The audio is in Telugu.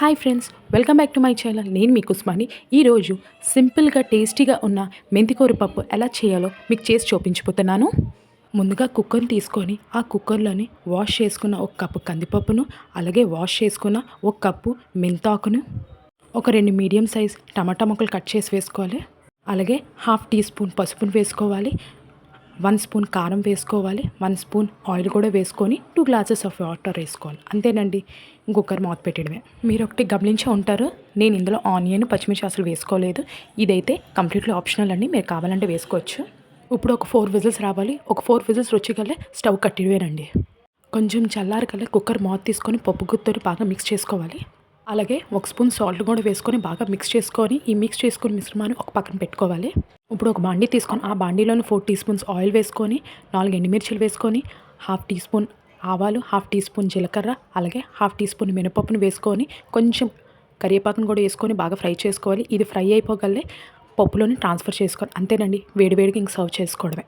Hi friends welcome back to my channel. నేను మీ కుస్మాని. ఈరోజు సింపుల్గా టేస్టీగా ఉన్న మెంతికూర పప్పు ఎలా చేయాలో మీకు చేసి చూపించిపోతున్నాను ముందుగా కుక్కర్ని తీసుకొని ఆ కుక్కర్లోని వాష్ చేసుకున్న ఒక కప్పు కందిపప్పును అలాగే వాష్ చేసుకున్న ఒక కప్పు మెంతాకును ఒక రెండు మీడియం సైజ్ టమాటా ముక్కలు కట్ చేసి వేసుకోవాలి. అలాగే హాఫ్ టీ స్పూన్ పసుపును వేసుకోవాలి. వన్ స్పూన్ కారం వేసుకోవాలి వన్ స్పూన్ ఆయిల్ కూడా వేసుకొని టూ గ్లాసెస్ ఆఫ్ వాటర్ వేసుకోవాలి. అంతేనండి కుక్కర్ మూత పెట్టడమే మీరు ఒకటి గమనించే ఉంటారు నేను ఇందులో ఆనియన్ పచ్చిమిర్చి అసలు వేసుకోలేదు. ఇదైతే కంప్లీట్లీ ఆప్షనల్ అండి మీరు కావాలంటే వేసుకోవచ్చు. ఇప్పుడు ఒక ఫోర్ విజిల్స్ రావాలి. ఒక ఫోర్ విజిల్స్ వచ్చేకల్లా స్టవ్ కట్టివేనండి కొంచెం చల్లారకల్లా కుక్కర్ మూత తీసుకొని పప్పు గుత్తోని బాగా మిక్స్ చేసుకోవాలి. అలాగే ఒక స్పూన్ సాల్ట్ కూడా వేసుకొని బాగా మిక్స్ చేసుకొని ఈ మిక్స్ చేసుకుని మిశ్రమాన్ని ఒక పక్కన పెట్టుకోవాలి. ఇప్పుడు ఒక బాండీ తీసుకొని ఆ బాండీలోని ఫోర్ టీ స్పూన్స్ ఆయిల్ వేసుకొని నాలుగు ఎండుమిర్చిలు వేసుకొని హాఫ్ టీ స్పూన్ ఆవాలు హాఫ్ టీ స్పూన్ జీలకర్ర అలాగే హాఫ్ టీ స్పూన్ మినపప్పును వేసుకొని కొంచెం కరివేపాకును కూడా వేసుకొని బాగా ఫ్రై చేసుకోవాలి. ఇది ఫ్రై అయిపోగలే పప్పులోని ట్రాన్స్ఫర్ చేసుకోవాలి. అంతేనండి వేడివేడికి ఇంక సర్వ్ చేసుకోవడమే.